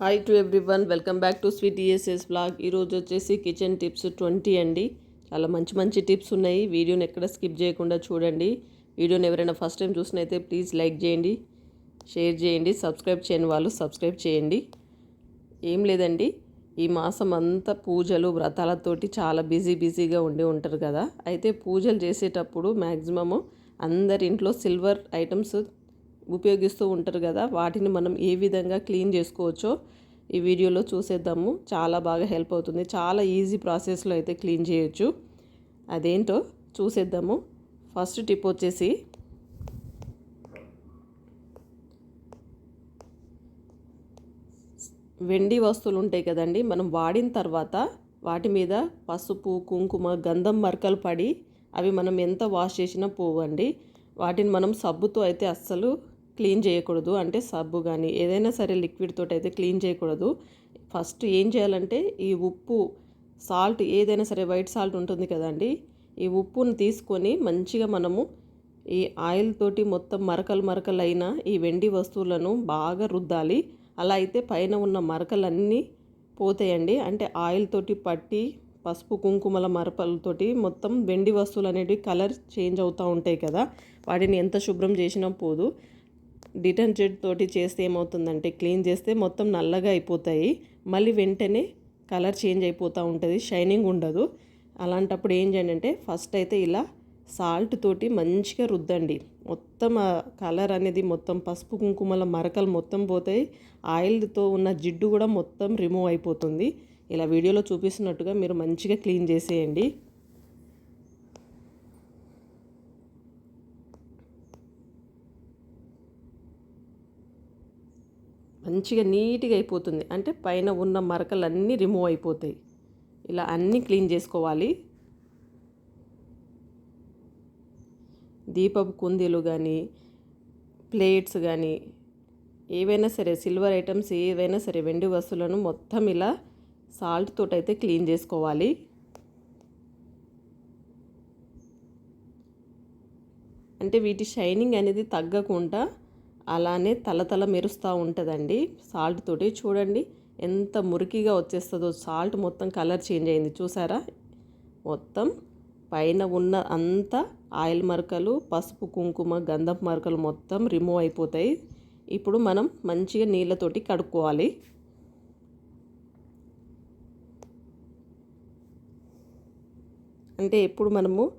Hi to everyone welcome back to sweet ESS blog ఈరోజు వచ్చేసి kitchen tips twenty అండి. చాలా మంచి మంచి టిప్స్ ఉన్నాయి. వీడియోని ఎక్కడ స్కిప్ చేయకుండా చూడండి. వీడియోని ఎవరైనా ఫస్ట్ టైం చూసినైతే ప్లీజ్ లైక్ చేయండి. షేర్ చేయండి. సబ్స్క్రైబ్ చేయని వాళ్ళు సబ్స్క్రైబ్ చేయండి. ఏం లేదండి. ఈ మాసం అంతా పూజలు వ్రతాలతోటి చాలా బిజీ బిజీగా ఉండి ఉంటారు కదా. అయితే పూజలు చేసేటప్పుడు మ్యాక్సిమము అందరి ఇంట్లో సిల్వర్ ఐటమ్స్ ఉపయోగిస్తూ ఉంటారు కదా వాటిని మనం ఏ విధంగా క్లీన్ చేసుకోవచ్చో ఈ వీడియోలో చూసేద్దాము. చాలా బాగా హెల్ప్ అవుతుంది. చాలా ఈజీ ప్రాసెస్లో అయితే క్లీన్ చేయొచ్చు. అదేంటో చూసేద్దాము. ఫస్ట్ టిప్ వచ్చేసి వెండి వస్తువులు ఉంటాయి కదండి మనం వాడిన తర్వాత వాటి మీద పసుపు కుంకుమ గంధం మరకలు పడి అవి మనం ఎంత వాష్ చేసినా పోవండి. వాటిని మనం సబ్బుతో అయితే అస్సలు క్లీన్ చేయకూడదు. అంటే సబ్బు కానీ ఏదైనా సరే లిక్విడ్ తోటి అయితే క్లీన్ చేయకూడదు. ఫస్ట్ ఏం చేయాలంటే ఈ ఉప్పు సాల్ట్ ఏదైనా సరే వైట్ సాల్ట్ ఉంటుంది కదండి. ఈ ఉప్పును తీసుకొని మంచిగా మనము ఈ ఆయిల్ తోటి మొత్తం మరకలు మరకలు అయిన ఈ వెండి వస్తువులను బాగా రుద్దాలి. అలా అయితే పైన ఉన్న మరకలన్నీ పోతాయండి. అంటే ఆయిల్ తోటి పట్టి పసుపు కుంకుమల మరపలతోటి మొత్తం వెండి వస్తువులు అనేవి కలర్ చేంజ్ అవుతూ ఉంటాయి కదా. వాటిని ఎంత శుభ్రం చేసినా పోదు. డిటర్జెంట్ తోటి చేస్తే ఏమవుతుందంటే క్లీన్ చేస్తే మొత్తం నల్లగా అయిపోతాయి. మళ్ళీ వెంటనే కలర్ చేంజ్ అయిపోతూ ఉంటుంది షైనింగ్ ఉండదు. అలాంటప్పుడు ఏం చేయండి అంటే ఫస్ట్ అయితే ఇలా సాల్ట్ తోటి మంచిగా రుద్దండి. మొత్తం ఆ కలర్ అనేది మొత్తం పసుపు కుంకుమల మరకలు మొత్తం పోతాయి. ఆయిల్తో ఉన్న జిడ్డు కూడా మొత్తం రిమూవ్ అయిపోతుంది. ఇలా వీడియోలో చూపిస్తున్నట్టుగా మీరు మంచిగా క్లీన్ చేసేయండి. మంచిగా నీట్గా అయిపోతుంది. అంటే పైన ఉన్న మరకలు అన్నీ రిమూవ్ అయిపోతాయి. ఇలా అన్నీ క్లీన్ చేసుకోవాలి. దీపపు కుందీలు కానీ ప్లేట్స్ కానీ ఏవైనా సరే సిల్వర్ ఐటమ్స్ ఏవైనా సరే వెండి వస్తువులను మొత్తం ఇలా సాల్ట్ తోటి అయితే క్లీన్ చేసుకోవాలి. అంటే వీటి షైనింగ్ అనేది తగ్గకుండా అలానే తలతల మెరుస్తూ ఉంటుందండి. సాల్ట్ తోటి చూడండి ఎంత మురికిగా వచ్చేస్తుందో. సాల్ట్ మొత్తం కలర్ చేంజ్ అయింది. చూసారా? మొత్తం పైన ఉన్న అంతా ఆయిల్ మరకలు పసుపు కుంకుమ గంధపు మరకలు మొత్తం రిమూవ్ అయిపోతాయి. ఇప్పుడు మనం మంచిగా నీళ్ళతోటి కడుక్కోవాలి. అంటే ఎప్పుడు మనము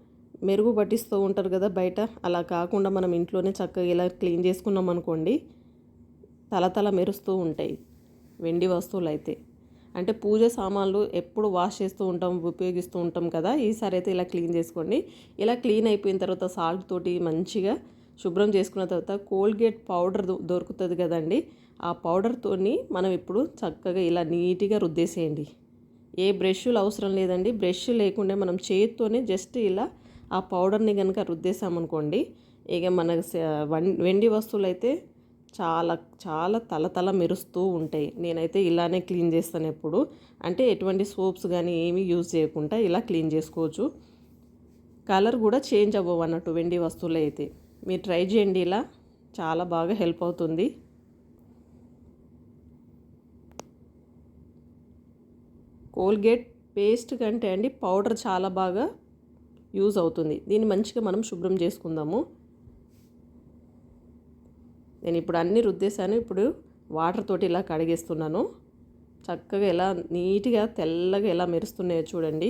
మెరుగు పట్టిస్తూ ఉంటారు కదా బయట. అలా కాకుండా మనం ఇంట్లోనే చక్కగా ఇలా క్లీన్ చేసుకున్నాం అనుకోండి తల మెరుస్తూ ఉంటాయి వెండి వస్తువులు అయితే అంటే పూజ సామాన్లు ఎప్పుడు వాష్ చేస్తూ ఉంటాం ఉపయోగిస్తూ ఉంటాం కదా. ఈసారి అయితే ఇలా క్లీన్ చేసుకోండి. ఇలా క్లీన్ అయిపోయిన తర్వాత సాల్ట్ తోటి మంచిగా శుభ్రం చేసుకున్న తర్వాత కోల్గేట్ పౌడర్ దొరుకుతుంది కదండి. ఆ పౌడర్తోని మనం ఇప్పుడు చక్కగా ఇలా నీట్గా రుద్దేసేయండి. ఏ బ్రష్లు అవసరం లేదండి. బ్రష్ లేకుండా మనం చేతితోనే జస్ట్ ఇలా ఆ పౌడర్ని కనుక రుద్దేసామనుకోండి ఇక మన వెండి వస్తువులు అయితే చాలా చాలా తలతల మెరుస్తూ ఉంటాయి. నేనైతే ఇలానే క్లీన్ చేస్తాను ఎప్పుడు. అంటే ఎటువంటి సోప్స్ కానీ ఏమీ యూజ్ చేయకుండా ఇలా క్లీన్ చేసుకోవచ్చు. కలర్ కూడా చేంజ్ అవ్వవు అన్నట్టు వెండి వస్తువులు అయితే మీరు ట్రై చేయండి ఇలా. చాలా బాగా హెల్ప్ అవుతుంది. కోల్గేట్ పేస్ట్ కంటే అండి పౌడర్ చాలా బాగా యూజ్ అవుతుంది. దీన్ని మంచిగా మనం శుభ్రం చేసుకుందాము. నేను ఇప్పుడు అన్నీ రుద్దేశాను. ఇప్పుడు వాటర్ తోటి ఇలా కడిగేస్తున్నాను. చక్కగా ఎలా నీట్గా తెల్లగా ఎలా మెరుస్తున్నాయో చూడండి.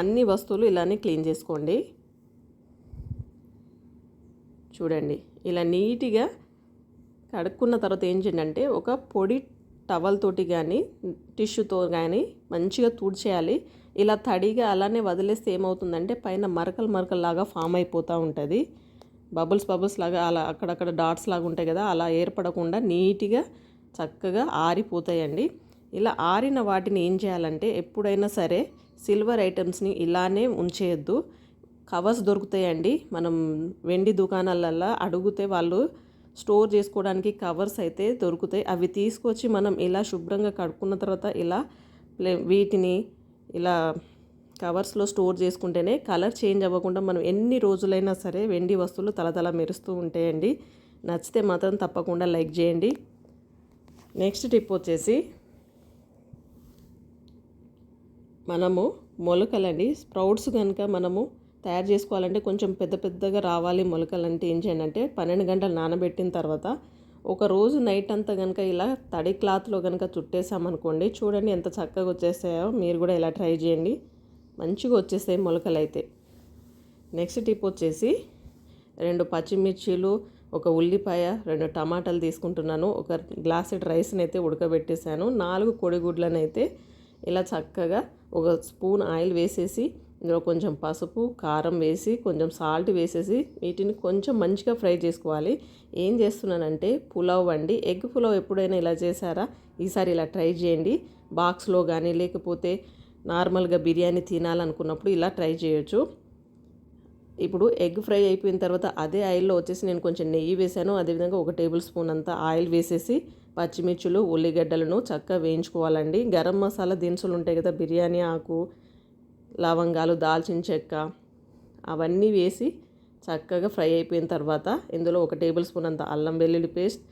అన్ని వస్తువులు ఇలానే క్లీన్ చేసుకోండి. చూడండి. ఇలా నీట్గా కడుక్కున్న తర్వాత ఏం చేయండి అంటే ఒక పొడి టవల్ తోటి కానీ టిష్యూతో కానీ మంచిగా తుడిచేయాలి. ఇలా తడిగా అలానే వదిలేస్తే ఏమవుతుందంటే పైన మరకలు మరకలు లాగా ఫామ్ అయిపోతూ ఉంటుంది. బబుల్స్ బబుల్స్ లాగా అలా అక్కడక్కడ డాట్స్ లాగా ఉంటాయి కదా అలా ఏర్పడకుండా నీట్గా చక్కగా ఆరిపోతాయండి. ఇలా ఆరిన వాటిని ఏం చేయాలంటే ఎప్పుడైనా సరే సిల్వర్ ఐటమ్స్ని ఇలానే ఉంచేయద్దు. కవర్స్ దొరుకుతాయండి. మనం వెండి దుకాణాలల్లో అడిగితే వాళ్ళు స్టోర్ చేసుకోవడానికి కవర్స్ అయితే దొరుకుతాయి. అవి తీసుకొచ్చి మనం ఇలా శుభ్రంగా కడుక్కున్న తర్వాత ఇలా వీటిని ఇలా కవర్స్లో స్టోర్ చేసుకుంటేనే కలర్ చేంజ్ అవ్వకుండా మనం ఎన్ని రోజులైనా సరే వెండి వస్తువులు తలతల మెరుస్తూ ఉంటాయండి. నచ్చితే మాత్రం తప్పకుండా లైక్ చేయండి. నెక్స్ట్ టిప్ వచ్చేసి మనము మొలకలండి. స్ప్రౌట్స్ కనుక మనము తయారు చేసుకోవాలంటే కొంచెం పెద్ద పెద్దగా రావాలి మొలకలు అంటే ఏం చేయండి అంటే పన్నెండు గంటలు నానబెట్టిన తర్వాత ఒక రోజు నైట్ అంతా కనుక ఇలా తడి క్లాత్లో కనుక చుట్టేసామనుకోండి చూడండి ఎంత చక్కగా వచ్చేస్తాయో మీరు కూడా ఇలా ట్రై చేయండి. మంచిగా వచ్చేస్తాయి మొలకలు అయితే నెక్స్ట్ టిప్ వచ్చేసి రెండు పచ్చిమిర్చీలు ఒక ఉల్లిపాయ రెండు టమాటాలు తీసుకుంటున్నాను. ఒక గ్లాసెడ్ రైస్ని అయితే ఉడకబెట్టేశాను నాలుగు కొడిగుడ్లను అయితే ఇలా చక్కగా ఒక స్పూన్ ఆయిల్ వేసేసి ఇందులో కొంచెం పసుపు కారం వేసి కొంచెం సాల్ట్ వేసేసి వీటిని కొంచెం మంచిగా ఫ్రై చేసుకోవాలి. ఏం చేస్తున్నానంటే పులావ్ అండి. ఎగ్ పులావ్ ఎప్పుడైనా ఇలా చేశారా? ఈసారి ఇలా ట్రై చేయండి. బాక్స్లో కానీ లేకపోతే నార్మల్గా బిర్యానీ తినాలనుకున్నప్పుడు ఇలా ట్రై చేయొచ్చు. ఇప్పుడు ఎగ్ ఫ్రై అయిపోయిన తర్వాత అదే ఆయిల్లో వచ్చేసి నేను కొంచెం నెయ్యి వేసాను అదేవిధంగా ఒక టేబుల్ స్పూన్ అంతా ఆయిల్ వేసేసి పచ్చిమిర్చులు ఉల్లిగడ్డలను చక్కగా వేయించుకోవాలండి. గరం మసాలా దినుసులు ఉంటాయి కదా బిర్యానీ ఆకు లవంగాలు దాల్చిన చెక్క అవన్నీ వేసి చక్కగా ఫ్రై అయిపోయిన తర్వాత ఇందులో ఒక టేబుల్ స్పూన్ అంత అల్లం వెల్లుల్లి పేస్ట్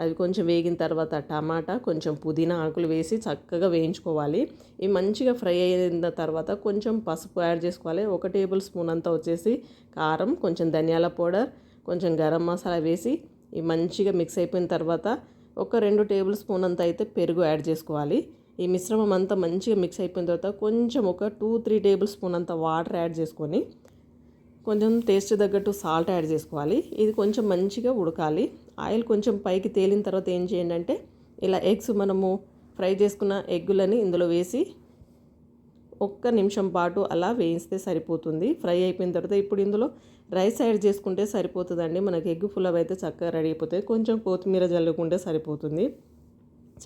అవి కొంచెం వేగిన తర్వాత టమాటా కొంచెం పుదీనా ఆకులు వేసి చక్కగా వేయించుకోవాలి. ఇవి మంచిగా ఫ్రై అయిన తర్వాత కొంచెం పసుపు యాడ్ చేసుకోవాలి. ఒక టేబుల్ స్పూన్ అంతా వచ్చేసి కారం కొంచెం ధనియాల పౌడర్ కొంచెం గరం మసాలా వేసి ఇవి మంచిగా మిక్స్ అయిపోయిన తర్వాత ఒక రెండు టేబుల్ స్పూన్ అంతా అయితే పెరుగు యాడ్ చేసుకోవాలి. ఈ మిశ్రమం అంతా మంచిగా మిక్స్ అయిపోయిన తర్వాత కొంచెం ఒక టూ త్రీ టేబుల్ స్పూన్ అంత వాటర్ యాడ్ చేసుకొని కొంచెం టేస్ట్ తగ్గట్టు సాల్ట్ యాడ్ చేసుకోవాలి. ఇది కొంచెం మంచిగా ఉడకాలి. ఆయిల్ కొంచెం పైకి తేలిన తర్వాత ఏం చేయండి అంటే ఇలా ఎగ్స్ మనము ఫ్రై చేసుకున్న ఎగ్గులని ఇందులో వేసి ఒక్క నిమిషం పాటు అలా వేయిస్తే సరిపోతుంది. ఫ్రై అయిపోయిన తర్వాత ఇప్పుడు ఇందులో రైస్ యాడ్ చేసుకుంటే సరిపోతుందండి. మనకి ఎగ్ పులావ్ అయితే చక్కగా రెడీ అయిపోతుంది. కొంచెం కొత్తిమీర జల్లుకుంటే సరిపోతుంది.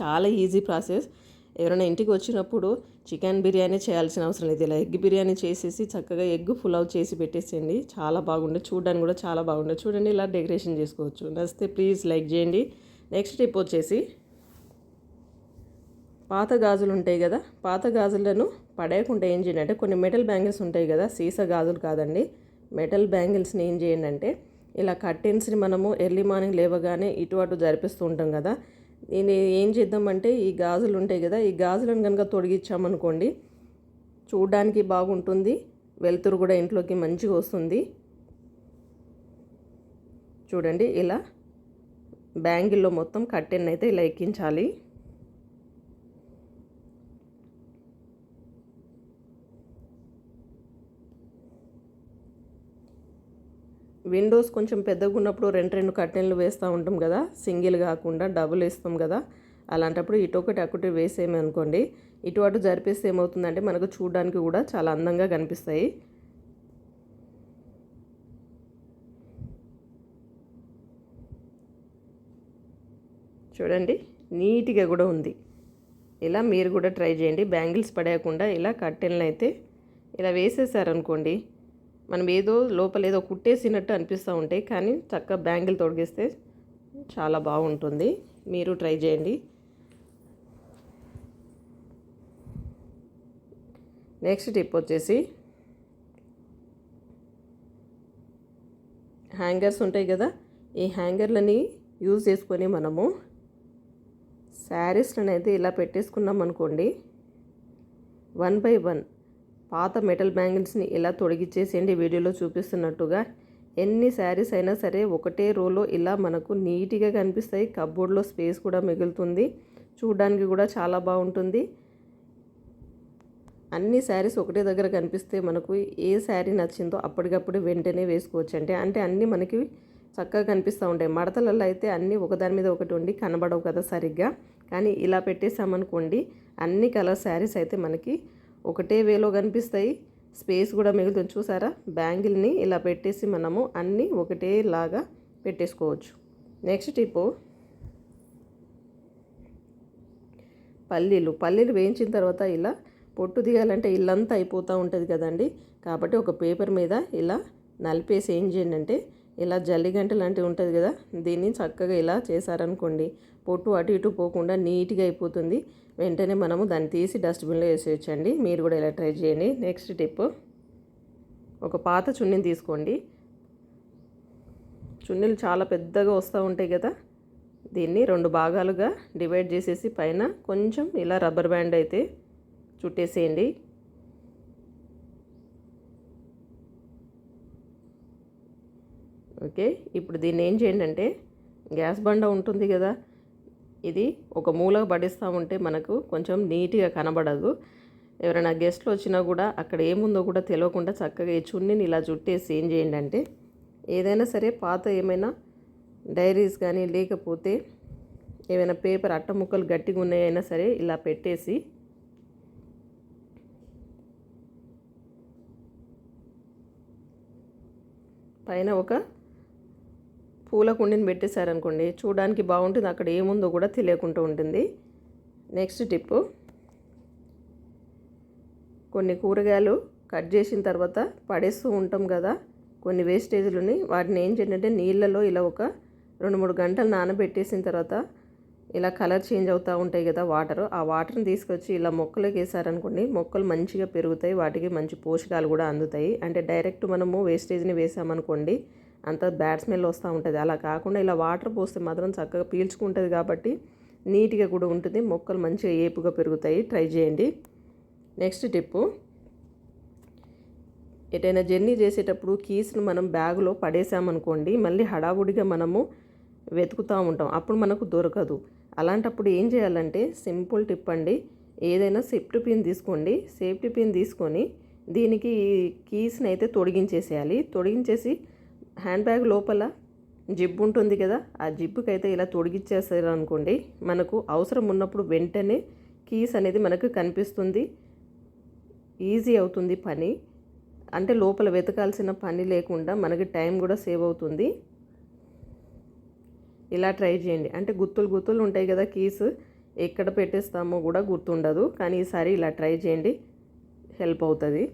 చాలా ఈజీ ప్రాసెస్ ఎవరైనా ఇంటికి వచ్చినప్పుడు చికెన్ బిర్యానీ చేయాల్సిన అవసరం లేదు. ఇలా ఎగ్ బిర్యానీ చేసేసి చక్కగా ఎగ్ పులావ్ చేసి పెట్టేసేయండి. చాలా బాగుండే. చూడడానికి కూడా చాలా బాగుండే. చూడండి ఇలా డెకరేషన్ చేసుకోవచ్చు. నచ్చితే ప్లీజ్ లైక్ చేయండి. నెక్స్ట్ టిప్ వచ్చేసి పాత గాజులు ఉంటాయి కదా పాత గాజులను పడేయకుండా ఏం చేయండి అంటే కొన్ని మెటల్ బ్యాంగిల్స్ ఉంటాయి కదా సీసా గాజులు కాదండి. మెటల్ బ్యాంగిల్స్ని ఏం చేయండి అంటే ఇలా కర్టెన్స్ని మనము ఎర్లీ మార్నింగ్ లేవగానే ఇటు అటు జరిపిస్తూ ఉంటాం కదా నేను ఏం చేద్దామంటే ఈ గాజులు ఉంటాయి కదా ఈ గాజులను కనుక తొడిగించామనుకోండి చూడడానికి బాగుంటుంది వెలుతురు కూడా ఇంట్లోకి మంచిగా వస్తుంది. చూడండి ఇలా బ్యాంగిల్లో మొత్తం కట్టెన్ అయితే ఇలా ఎక్కించాలి. విండోస్ కొంచెం పెద్దగా ఉన్నప్పుడు రెండు రెండు కర్టెన్లు వేస్తూ ఉంటాం కదా. సింగిల్ కాకుండా డబుల్ వేస్తాం కదా. అలాంటప్పుడు ఇటు ఒకటి అక్కటి వేసేమనుకోండి ఇటు అటు జరిపేస్తే ఏమవుతుందంటే మనకు చూడడానికి కూడా చాలా అందంగా కనిపిస్తాయి. చూడండి నీట్గా కూడా ఉంది. ఇలా మీరు కూడా ట్రై చేయండి. బ్యాంగిల్స్ పడేయకుండా ఇలా కర్టెన్లు అయితే ఇలా వేసేసారనుకోండి మనం ఏదో లోపల ఏదో కుట్టేసినట్టు అనిపిస్తూ ఉంటాయి కానీ చక్కగా బ్యాంగిల్ తొడిగిస్తే చాలా బాగుంటుంది. మీరు ట్రై చేయండి. నెక్స్ట్ టిప్ వచ్చేసి హ్యాంగర్స్ ఉంటాయి కదా ఈ హ్యాంగర్లని యూజ్ చేసుకొని మనము శారీస్లను అయితే ఇలా పెట్టేసుకున్నాం అనుకోండి వన్ బై వన్ పాత మెటల్ బ్యాంగిల్స్ని ఇలా తొడిగిచ్చేసేయండి. వీడియోలో చూపిస్తున్నట్టుగా ఎన్ని శారీస్ అయినా సరే ఒకటే రోలో ఇలా మనకు నీట్గా కనిపిస్తాయి. కబ్బోర్డ్లో స్పేస్ కూడా మిగులుతుంది. చూడడానికి కూడా చాలా బాగుంటుంది. అన్ని శారీస్ ఒకటే దగ్గర కనిపిస్తే మనకు ఏ శారీ నచ్చిందో అప్పటికప్పుడు వెంటనే వేసుకోవచ్చు అంటే అంటే అన్నీ మనకి చక్కగా కనిపిస్తూ ఉంటాయి. మడతలలో అయితే అన్నీ ఒకదాని మీద ఒకటి ఉండి కనబడవు కదా సరిగ్గా. కానీ ఇలా పెట్టేసామనుకోండి అన్ని కలర్ శారీస్ అయితే మనకి ఒకటే వేలో కనిపిస్తాయి. స్పేస్ కూడా మిగులుతుంది. చూసారా? బ్యాంగిల్ని ఇలా పెట్టేసి మనము అన్నీ ఒకటే లాగా పెట్టేసుకోవచ్చు. నెక్స్ట్ టిప్పు పల్లీలు. పల్లీలు వేయించిన తర్వాత ఇలా పొట్టు దిగాలంటే ఇల్లంతా అయిపోతూ ఉంటుంది కదండి. కాబట్టి ఒక పేపర్ మీద ఇలా నలిపేసి ఏం చేయండి అంటే ఇలా జల్లిగంట లాంటివి ఉంటుంది కదా దీన్ని చక్కగా ఇలా చేశారనుకోండి పొట్టు అటు ఇటు పోకుండా నీట్గా అయిపోతుంది. వెంటనే మనము దాన్ని తీసి డస్ట్బిన్లో వేసేయచ్చండి. మీరు కూడా ఇలా ట్రై చేయండి. నెక్స్ట్ టిప్ ఒక పాత చున్నీని తీసుకోండి. చున్నీలు చాలా పెద్దగా వస్తూ ఉంటాయి కదా దీన్ని రెండు భాగాలుగా డివైడ్ చేసేసి పైన కొంచెం ఇలా రబ్బర్ బ్యాండ్ అయితే చుట్టేసేయండి. ఓకే ఇప్పుడు దీన్ని ఏం చేయండి అంటే గ్యాస్ బండ ఉంటుంది కదా ఇది ఒక మూలకు పడిస్తూ ఉంటే మనకు కొంచెం నీట్గా కనబడదు. ఎవరైనా గెస్ట్లు వచ్చినా కూడా అక్కడ ఏముందో కూడా తెలియకుండా చక్కగా ఈ చున్నీని ఇలా చుట్టేసి ఏం చేయండి అంటే ఏదైనా సరే పాత ఏమైనా డైరీస్ కానీ లేకపోతే ఏమైనా పేపర్ అట్ట ముక్కలు గట్టిగా ఉన్నాయైనా సరే ఇలా పెట్టేసి పైన ఒక పూల కుండీని పెట్టేశారనుకోండి చూడడానికి బాగుంటుంది. అక్కడ ఏముందో కూడా తెలియకుండా ఉంటుంది. నెక్స్ట్ టిప్పు కొన్ని కూరగాయలు కట్ చేసిన తర్వాత పడేస్తూ ఉంటాం కదా కొన్ని వేస్టేజ్లని. వాటిని ఏం చేయాలంటే నీళ్ళలో ఇలా ఒక రెండు మూడు గంటలు నానబెట్టేసిన తర్వాత ఇలా కలర్ చేంజ్ అవుతూ ఉంటాయి కదా వాటర్. ఆ వాటర్ని తీసుకొచ్చి ఇలా మొక్కలకు వేసారనుకోండి మొక్కలు మంచిగా పెరుగుతాయి. వాటికి మంచి పోషకాలు కూడా అందుతాయి. అంటే డైరెక్ట్ మనము వేస్టేజ్ని వేసామనుకోండి అంత బ్యాడ్ స్మెల్ వస్తూ ఉంటుంది. అలా కాకుండా ఇలా వాటర్ పోస్తే మాత్రం చక్కగా పీల్చుకుంటుంది కాబట్టి నీట్గా కూడా ఉంటుంది. మొక్కలు మంచిగా ఏపుగా పెరుగుతాయి. ట్రై చేయండి. Next tip. ఎటైనా జర్నీ చేసేటప్పుడు కీస్ను మనం బ్యాగులో పడేసామనుకోండి మళ్ళీ హడావుడిగా మనము వెతుకుతూ ఉంటాం. అప్పుడు మనకు దొరకదు. అలాంటప్పుడు ఏం చేయాలంటే సింపుల్ టిప్ అండి. ఏదైనా సేఫ్టీ పిన్ తీసుకోండి. సేఫ్టీ పిన్ తీసుకొని దీనికి కీస్ని అయితే తొడిగించేసేయాలి. తొడిగించేసి హ్యాండ్ బ్యాగ్ లోపల జిబ్ ఉంటుంది కదా ఆ జిబ్బుకి అయితే ఇలా తొడిగిచ్చేసారు అనుకోండి మనకు అవసరం ఉన్నప్పుడు వెంటనే కీస్ అనేది మనకు కనిపిస్తుంది. ఈజీ అవుతుంది పని. అంటే లోపల వెతకాల్సిన పని లేకుండా మనకి టైం కూడా సేవ్ అవుతుంది. ఇలా ట్రై చేయండి. అంటే గుర్తులు గుర్తులు ఉంటాయి కదా కీస్ ఎక్కడ పెట్టేస్తామో కూడా గుర్తుండదు కానీ ఈసారి ఇలా ట్రై చేయండి. హెల్ప్ అవుతుంది.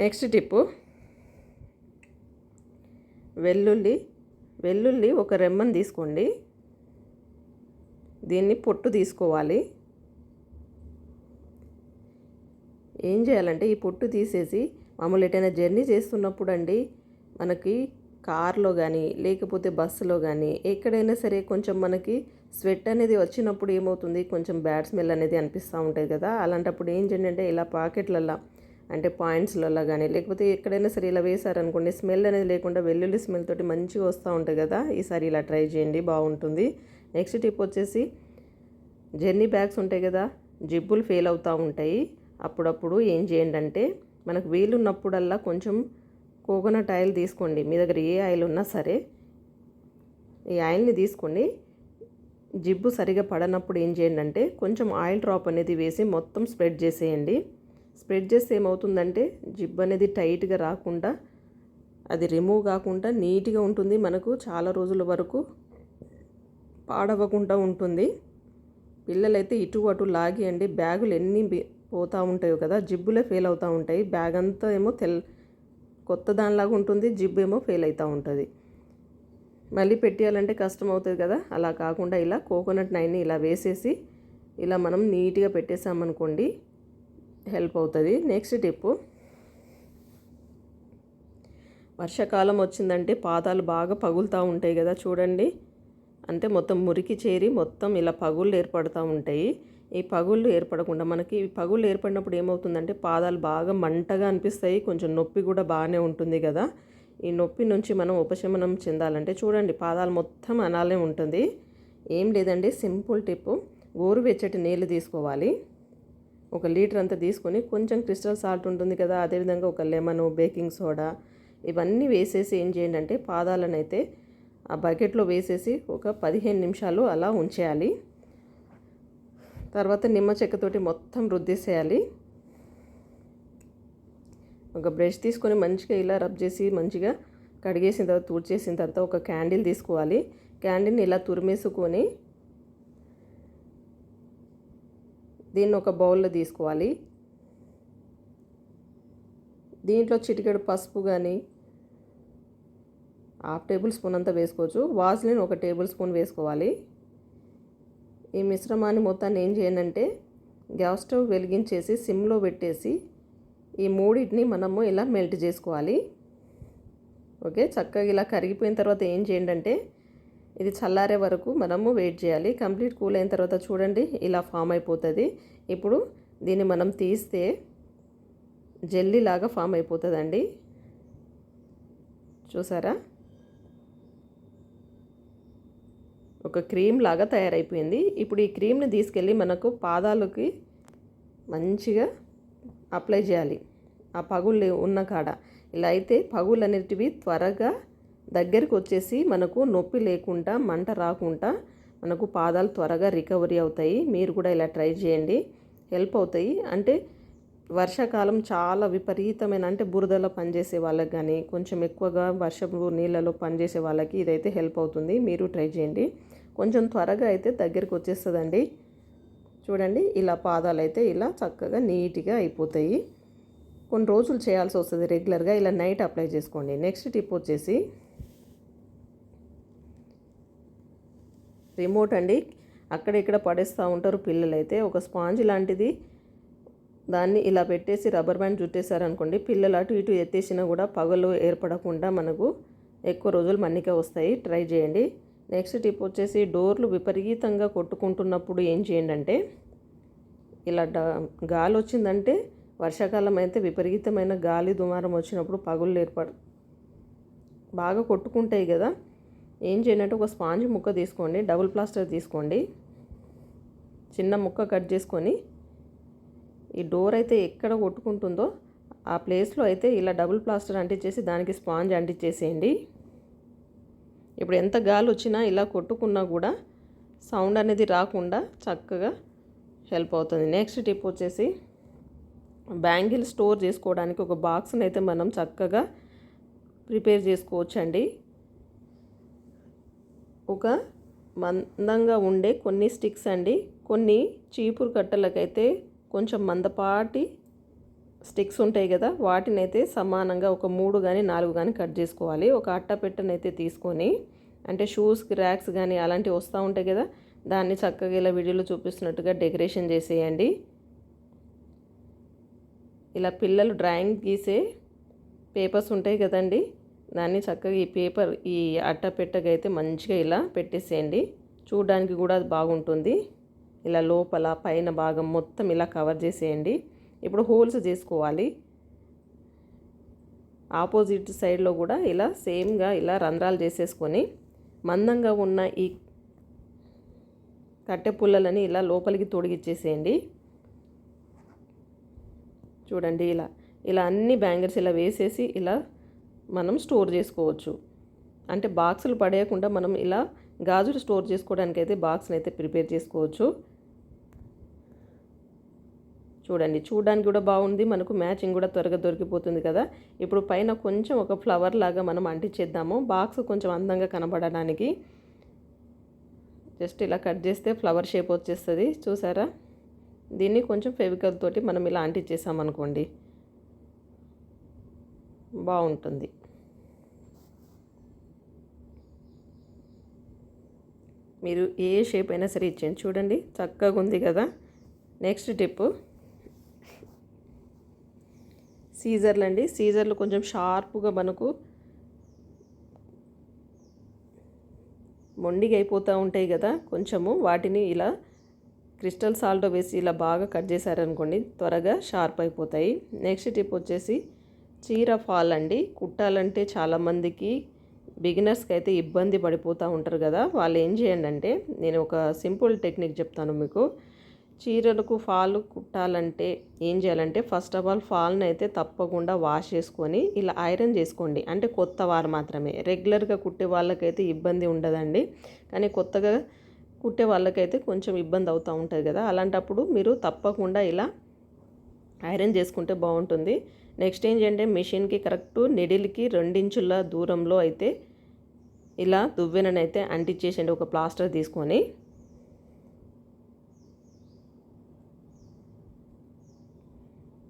Next tip. వెల్లుల్లి వెల్లుల్లి ఒక రెమ్మని తీసుకోండి. దీన్ని పొట్టు తీసుకోవాలి. ఏం చేయాలంటే ఈ పొట్టు తీసేసి మామూలు ఎటైనా జర్నీ చేస్తున్నప్పుడు అండి మనకి కార్లో కానీ లేకపోతే బస్సులో కానీ ఎక్కడైనా సరే కొంచెం మనకి స్వెట్ అనేది వచ్చినప్పుడు ఏమవుతుంది? కొంచెం బ్యాడ్ స్మెల్ అనేది అనిపిస్తూ ఉంటుంది కదా. అలాంటప్పుడు ఏం చేయండి అంటే ఇలా పాకెట్లల్లో అంటే పాయింట్స్లలో కానీ లేకపోతే ఎక్కడైనా సరే ఇలా వేసారనుకోండి స్మెల్ అనేది లేకుండా వెల్లుల్లి స్మెల్ తోటి మంచిగా వస్తూ ఉంటుంది కదా ఈసారి ఇలా ట్రై చేయండి బాగుంటుంది. నెక్స్ట్ టిప్ వచ్చేసి జర్నీ బ్యాగ్స్ ఉంటాయి కదా జిబ్బులు ఫెయిల్ అవుతూ ఉంటాయి. అప్పుడప్పుడు ఏం చేయండి అంటే మనకు వీలున్నప్పుడల్లా కొంచెం కోకోనట్ ఆయిల్ తీసుకోండి. మీ దగ్గర ఏ ఆయిల్ ఉన్నా సరే ఈ ఆయిల్ని తీసుకోండి జిబ్బు సరిగా పడనప్పుడు ఏం చేయండి అంటే కొంచెం ఆయిల్ డ్రాప్ అనేది వేసి మొత్తం స్ప్రెడ్ చేసేయండి. స్ప్రెడ్ చేస్తే ఏమవుతుందంటే జిబ్ అనేది టైట్గా రాకుండా అది రిమూవ్ కాకుండా నీట్గా ఉంటుంది. మనకు చాలా రోజుల వరకు పాడవకుండా ఉంటుంది. పిల్లలైతే ఇటు అటు లాగి అండి బ్యాగులు ఎన్ని పోతూ ఉంటాయో కదా జిబ్బులే ఫెయిల్ అవుతూ ఉంటాయి. బ్యాగ్ అంతా ఏమో తెల్ కొత్త దానిలాగా ఉంటుంది. జిబ్బు ఏమో ఫెయిల్ అవుతూ ఉంటుంది. మళ్ళీ పెట్టేయాలంటే కష్టం అవుతుంది కదా. అలా కాకుండా ఇలా కోకోనట్ నైన్ని ఇలా వేసేసి ఇలా మనం నీట్గా పెట్టేసామనుకోండి హెల్ప్ అవుతుంది. నెక్స్ట్ టిప్పు వర్షాకాలం వచ్చిందంటే పాదాలు బాగా పగులుతూ ఉంటాయి కదా చూడండి. అంటే మొత్తం మురికి చేరి మొత్తం ఇలా పగుళ్ళు ఏర్పడుతూ ఉంటాయి. ఈ పగుళ్ళు ఏర్పడకుండా మనకి ఈ పగుళ్ళు ఏర్పడినప్పుడు ఏమవుతుందంటే పాదాలు బాగా మంటగా అనిపిస్తాయి. కొంచెం నొప్పి కూడా బాగానే ఉంటుంది కదా. ఈ నొప్పి నుంచి మనం ఉపశమనం చెందాలంటే చూడండి పాదాలు మొత్తం అనాలే ఉంటుంది. ఏం లేదండి సింపుల్ టిప్పు గోరువెచ్చటి నీళ్ళు తీసుకోవాలి. ఒక లీటర్ అంతా తీసుకొని కొంచెం క్రిస్టల్ సాల్ట్ ఉంటుంది కదా అదేవిధంగా ఒక లెమన్ బేకింగ్ సోడా ఇవన్నీ వేసేసి ఏం చేయండి అంటే పాదాలను అయితే ఆ బకెట్లో వేసేసి ఒక పదిహేను నిమిషాలు అలా ఉంచేయాలి. తర్వాత నిమ్మ చెక్కతోటి మొత్తం రుద్దేసేయాలి. ఒక బ్రష్ తీసుకొని మంచిగా ఇలా రబ్ చేసి మంచిగా కడిగేసిన తర్వాత తుడిచేసిన తర్వాత ఒక క్యాండిల్ తీసుకోవాలి. క్యాండిల్ని ఇలా తురిమేసుకొని దీన్ని ఒక బౌల్లో తీసుకోవాలి. దీంట్లో చిటికెడు పసుపు కానీ హాఫ్ టేబుల్ స్పూన్ అంతా వేసుకోవచ్చు. వాజ్లిన్ ఒక టేబుల్ స్పూన్ వేసుకోవాలి. ఈ మిశ్రమాన్ని మొత్తాన్ని ఏం చేయనంటే గ్యాస్ స్టవ్ వెలిగించేసి సిమ్లో పెట్టేసి ఈ మూడింటిని మనము ఇలా మెల్ట్ చేసుకోవాలి. ఓకే చక్కగా ఇలా కరిగిపోయిన తర్వాత ఏం చేయండి అంటే ఇది చల్లారే వరకు మనము వెయిట్ చేయాలి. కంప్లీట్ కూల్ అయిన తర్వాత చూడండి ఇలా ఫామ్ అయిపోతుంది. ఇప్పుడు దీన్ని మనం తీస్తే జెల్లీ లాగా ఫామ్ అయిపోతుందండి. చూసారా? ఒక క్రీమ్ లాగా తయారైపోయింది. ఇప్పుడు ఈ క్రీమ్ని తీసుకెళ్ళి మనకు పాదాలకి మంచిగా అప్లై చేయాలి. ఆ పగుళ్ళు ఉన్న కాడ. ఇలా అయితే పగులు అనేటివి త్వరగా దగ్గరికి వచ్చేసి మనకు నొప్పి లేకుండా మంట రాకుండా మనకు పాదాలు త్వరగా రికవరీ అవుతాయి. మీరు కూడా ఇలా ట్రై చేయండి. హెల్ప్ అవుతాయి. అంటే వర్షాకాలం చాలా విపరీతమైన అంటే బురదలో పనిచేసే వాళ్ళకి కానీ కొంచెం ఎక్కువగా వర్షపు నీళ్ళలో పనిచేసే వాళ్ళకి ఇదైతే హెల్ప్ అవుతుంది. మీరు ట్రై చేయండి. కొంచెం త్వరగా అయితే దగ్గరికి వచ్చేస్తుందండి చూడండి ఇలా పాదాలు అయితే ఇలా చక్కగా నీట్గా అయిపోతాయి. కొన్ని రోజులు చేయాల్సి వస్తుంది రెగ్యులర్గా. ఇలా నైట్ అప్లై చేసుకోండి. నెక్స్ట్ టిప్ వచ్చేసి రిమోట్ అండి. అక్కడ ఇక్కడ పడేస్తూ ఉంటారు పిల్లలైతే. ఒక స్పాంజ్ లాంటిది. దాన్ని ఇలా పెట్టేసి రబ్బర్ బ్యాండ్ చుట్టేశారనుకోండి పిల్లలు అటు ఇటు ఎత్తేసినా కూడా పగలు ఏర్పడకుండా మనకు ఎక్కువ రోజులు మన్నిక వస్తాయి. ట్రై చేయండి. నెక్స్ట్ టిప్ వచ్చేసి డోర్లు విపరీతంగా కొట్టుకుంటున్నప్పుడు ఏం చేయండి అంటే ఇలా గాలి వచ్చిందంటే వర్షాకాలం అయితే విపరీతమైన గాలి దుమారం వచ్చినప్పుడు పగుళ్ళు ఏర్పడు బాగా కొట్టుకుంటాయి కదా. ఏం చేయనట్టు ఒక స్పాంజ్ ముక్క తీసుకోండి డబుల్ ప్లాస్టర్ తీసుకోండి. చిన్న ముక్క కట్ చేసుకొని ఈ డోర్ అయితే ఎక్కడ కొట్టుకుంటుందో ఆ ప్లేస్లో అయితే ఇలా డబుల్ ప్లాస్టర్ అంటించేసి దానికి స్పాంజ్ అంటించేసేయండి. ఇప్పుడు ఎంత గాలి వచ్చినా ఇలా కొట్టుకున్నా కూడా సౌండ్ అనేది రాకుండా చక్కగా హెల్ప్ అవుతుంది. నెక్స్ట్ టిప్ వచ్చేసి బ్యాంగిల్ స్టోర్ చేసుకోవడానికి ఒక బాక్స్ని అయితే మనం చక్కగా ప్రిపేర్ చేసుకోవచ్చండి. ఒక మందంగా ఉండే కొన్ని స్టిక్స్ అండి. కొన్ని చీపురు కట్టలకైతే కొంచెం మందపాటి స్టిక్స్ ఉంటాయి కదా వాటిని అయితే సమానంగా ఒక మూడు కానీ నాలుగు కానీ కట్ చేసుకోవాలి. ఒక అట్టపెట్టనైతే తీసుకొని అంటే షూస్ ర్యాక్స్ కానీ అలాంటివి వస్తూ ఉంటాయి కదా దాన్ని చక్కగా ఇలా వీడియోలో చూపిస్తున్నట్టుగా డెకరేషన్ చేసేయండి. ఇలా పిల్లలు డ్రాయింగ్ గీసే పేపర్స్ ఉంటాయి కదండి దాన్ని చక్కగా ఈ పేపర్ ఈ అట్ట పెట్టగా మంచిగా ఇలా పెట్టేసేయండి. చూడడానికి కూడా అది బాగుంటుంది. ఇలా లోపల పైన భాగం మొత్తం ఇలా కవర్ చేసేయండి. ఇప్పుడు హోల్స్ చేసుకోవాలి. ఆపోజిట్ సైడ్లో కూడా ఇలా సేమ్గా ఇలా రంధ్రాలు చేసేసుకొని మందంగా ఉన్న ఈ కట్టె పుల్లలని ఇలా లోపలికి తొడిగిచ్చేసేయండి. చూడండి ఇలా ఇలా అన్ని బ్యాంగర్స్ ఇలా వేసేసి ఇలా మనం స్టోర్ చేసుకోవచ్చు. అంటే బాక్సులు పడేయకుండా మనం ఇలా గాజులు స్టోర్ చేసుకోవడానికి అయితే బాక్స్ని అయితే ప్రిపేర్ చేసుకోవచ్చు. చూడండి చూడడానికి కూడా బాగుంది. మనకు మ్యాచింగ్ కూడా త్వరగా దొరికిపోతుంది కదా. ఇప్పుడు పైన కొంచెం ఒక ఫ్లవర్ లాగా మనం అంటించేద్దాము. బాక్స్ కొంచెం అందంగా కనబడడానికి. జస్ట్ ఇలా కట్ చేస్తే ఫ్లవర్ షేప్ వచ్చేస్తుంది. చూసారా? దీన్ని కొంచెం ఫెవికల్ తోటి మనం ఇలా అంటించేసామనుకోండి. బాగుంటుంది. మీరు ఏ షేప్ అయినా సరే ఇచ్చేయండి. చూడండి చక్కగా ఉంది కదా. నెక్స్ట్ టిప్ సీజర్లు అండి సీజర్లు కొంచెం షార్ప్గా మనకు మొండిగా అయిపోతూ ఉంటాయి కదా. కొంచెము వాటిని ఇలా క్రిస్టల్ సాల్ట్ వేసి ఇలా బాగా కట్ చేశారనుకోండి త్వరగా షార్ప్ అయిపోతాయి. నెక్స్ట్ టిప్ వచ్చేసి చీర ఫాల్ అండి. కుట్టాలంటే చాలామందికి బిగినర్స్కి అయితే ఇబ్బంది పడిపోతూ ఉంటారు కదా వాళ్ళు ఏం చేయండి అంటే నేను ఒక సింపుల్ టెక్నిక్ చెప్తాను మీకు. చీరలకు ఫాల్ కుట్టాలంటే ఏం చేయాలంటే ఫస్ట్ ఆఫ్ ఆల్ ఫాల్ని అయితే తప్పకుండా వాష్ చేసుకొని ఇలా ఐరన్ చేసుకోండి. అంటే కొత్త వారు మాత్రమే. రెగ్యులర్గా కుట్టే వాళ్ళకైతే ఇబ్బంది ఉండదండి. కానీ కొత్తగా కుట్టే వాళ్ళకైతే కొంచెం ఇబ్బంది అవుతూ ఉంటుంది కదా అలాంటప్పుడు మీరు తప్పకుండా ఇలా ఐరన్ చేసుకుంటే బాగుంటుంది. నెక్స్ట్ ఏంటంటే మిషన్కి కరెక్ట్ నిడిల్కి రెండించుల దూరంలో అయితే ఇలా దువ్వెననైతే అంటించేసండి ఒక ప్లాస్టర్ తీసుకొని.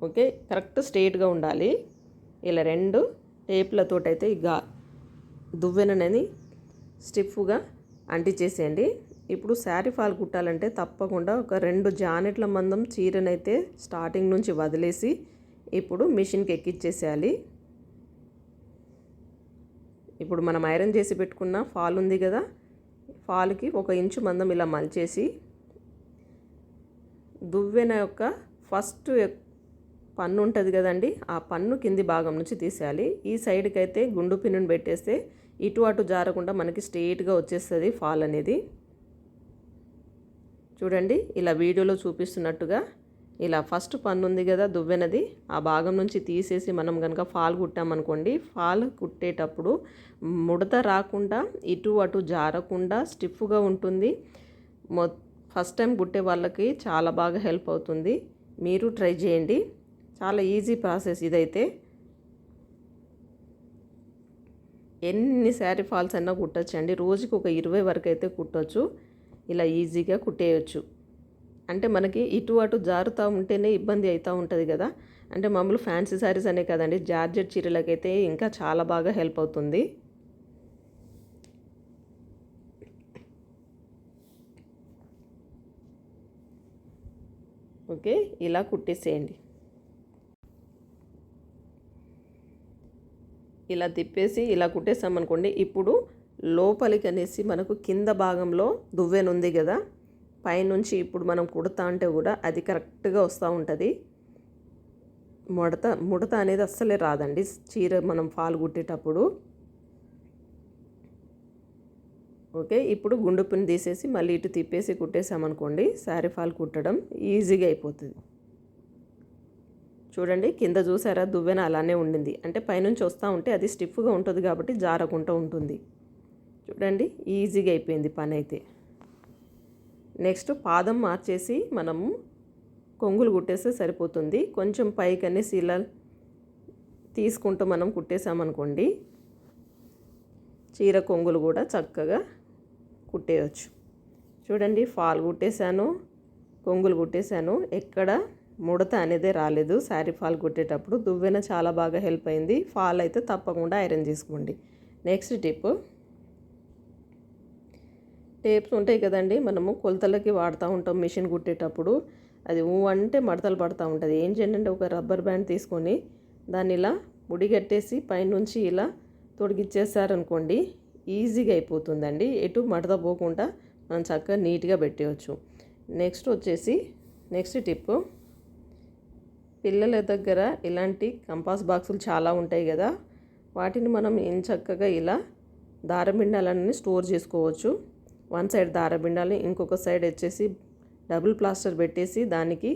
ఓకే? కరెక్ట్ స్ట్రేట్గా ఉండాలి. ఇలా రెండు టేపులతో అయితే ఈ గా దువ్వెననేది స్టిఫ్గా అంటించేసేయండి ఇప్పుడు శారీ ఫాల్ కుట్టాలంటే తప్పకుండా ఒక రెండు జానెట్ల మందం చీరనైతే స్టార్టింగ్ నుంచి వదిలేసి ఇప్పుడు మిషన్కి ఎక్కిచ్చేసేయాలి. ఇప్పుడు మనం ఐరన్ చేసి పెట్టుకున్న ఫాల్ ఉంది కదా ఫాల్కి ఒక ఇంచు మందం ఇలా మలిచేసి దువ్వెన యొక్క ఫస్ట్ పన్ను ఉంటుంది కదండి ఆ పన్ను కింది భాగం నుంచి తీసేయాలి. ఈ సైడ్కి అయితే గుండు పిన్నుని పెట్టేస్తే ఇటు అటు జారకుండా మనకి స్ట్రెయిట్గా వచ్చేస్తుంది ఫాల్ అనేది. చూడండి ఇలా వీడియోలో చూపిస్తున్నట్టుగా ఇలా ఫస్ట్ పన్ను ఉంది కదా దువ్వెనది ఆ భాగం నుంచి తీసేసి మనం కనుక ఫాల్ కుట్టామనుకోండి ఫాల్ కుట్టేటప్పుడు ముడత రాకుండా ఇటు అటు జారకుండా స్టిఫ్గా ఉంటుంది. మొ ఫస్ట్ టైం కుట్టే వాళ్ళకి చాలా బాగా హెల్ప్ అవుతుంది. మీరు ట్రై చేయండి. చాలా ఈజీ ప్రాసెస్ ఇదైతే. ఎన్ని శారీ ఫాల్స్ అయినా కుట్టచ్చండి. రోజుకి ఒక ఇరవై వరకు అయితే కుట్టచ్చు. ఇలా ఈజీగా కుట్టేయచ్చు. అంటే మనకి ఇటు అటు జారుతూ ఉంటేనే ఇబ్బంది అవుతూ ఉంటుంది కదా. అంటే మామూలు ఫ్యాన్సీ శారీస్ అనే కదండి జార్జెట్ చీరలకైతే ఇంకా చాలా బాగా హెల్ప్ అవుతుంది. ఓకే ఇలా కుట్టేసేయండి. ఇలా తిప్పేసి ఇలా కుట్టేసామనుకోండి ఇప్పుడు లోపలికి అనేసి మనకు కింద భాగంలో దువ్వెనుంది కదా. పైనుంచి ఇప్పుడు మనం కుడతా అంటే కూడా అది కరెక్ట్గా వస్తూ ఉంటుంది. ముడత ముడత అనేది అస్సలే రాదండి. చీర మనం ఫాల్ కుట్టేటప్పుడు. ఓకే ఇప్పుడు గుండు పిన్ తీసేసి మళ్ళీ ఇటు తిప్పేసి కుట్టేసామనుకోండి శారీ ఫాల్ కుట్టడం ఈజీగా అయిపోతుంది. చూడండి కింద చూసారా? దువ్వెన అలానే ఉండింది. అంటే పైనుంచి వస్తూ ఉంటే అది స్టిఫ్గా ఉంటుంది కాబట్టి జారకుండా ఉంటుంది. చూడండి ఈజీగా అయిపోయింది పని అయితే నెక్స్ట్ పాదం మార్చేసి మనము కొంగులు కుట్టేస్తే సరిపోతుంది. కొంచెం పైకి అనేసి ఇలా తీసుకుంటూ మనం కుట్టేసామనుకోండి చీర కొంగులు కూడా చక్కగా కుట్టేయచ్చు. చూడండి ఫాల్ కుట్టేశాను కొంగులు కుట్టేశాను. ఎక్కడ ముడత అనేదే రాలేదు. శారీ ఫాల్ కుట్టేటప్పుడు దువ్వెన చాలా బాగా హెల్ప్ అయింది. ఫాల్ అయితే తప్పకుండా ఐరన్ చేసుకోండి నెక్స్ట్ టిప్. టేప్స్ ఉంటాయి కదండి మనము కొలతలకి వాడుతూ ఉంటాం మిషన్ కుట్టేటప్పుడు. అది ఊ అంటే మడతలు పడుతూ ఉంటుంది. ఏం చేయండి ఒక రబ్బర్ బ్యాండ్ తీసుకొని దాన్ని ఇలా ముడిగట్టేసి పైనుంచి ఇలా తొడిగిచ్చేసారనుకోండి ఈజీగా అయిపోతుందండి. ఎటు మడత పోకుండా మనం చక్కగా నీట్గా పెట్టేయచ్చు. నెక్స్ట్ వచ్చేసి నెక్స్ట్ టిప్. పిల్లల దగ్గర ఇలాంటి కంపాస్ బాక్సులు చాలా ఉంటాయి కదా వాటిని మనం ఏం చక్కగా ఇలా దారబిండాలన్నీ స్టోర్ చేసుకోవచ్చు. వన్ సైడ్ దారబిండాలు ఇంకొక సైడ్ వచ్చేసి డబుల్ ప్లాస్టర్ పెట్టేసి దానికి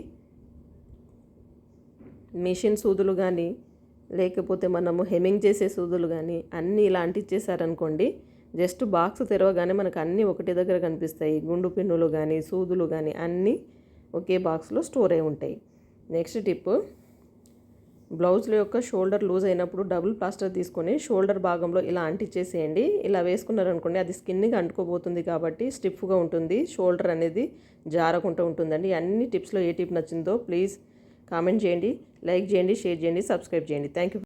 మిషన్ సూదులు కానీ లేకపోతే మనము హెమింగ్ చేసే సూదులు కానీ అన్నీ ఇలా అంటించేసారనుకోండి జస్ట్ బాక్స్ తెరవగానే మనకు అన్నీ ఒకటి దగ్గర కనిపిస్తాయి. గుండు పిన్నులు కానీ సూదులు కానీ అన్నీ ఒకే బాక్స్లో స్టోర్ అయి ఉంటాయి. నెక్స్ట్ టిప్ బ్లౌజ్ల యొక్క షోల్డర్ లూజ్ అయినప్పుడు డబుల్ ప్లాస్టర్ తీసుకొని షోల్డర్ భాగంలో ఇలా అంటించేసేయండి ఇలా వేసుకున్నారనుకోండి అది స్కిన్కి అంటుకోబోతుంది కాబట్టి స్టిఫ్గా ఉంటుంది. షోల్డర్ అనేది జారకుండా ఉంటుందండి. అన్ని టిప్స్లో ఏ టిప్ నచ్చిందో ప్లీజ్ కామెంట్ చేయండి లైక్ చేయండి షేర్ చేయండి సబ్స్క్రైబ్ చేయండి. Thank you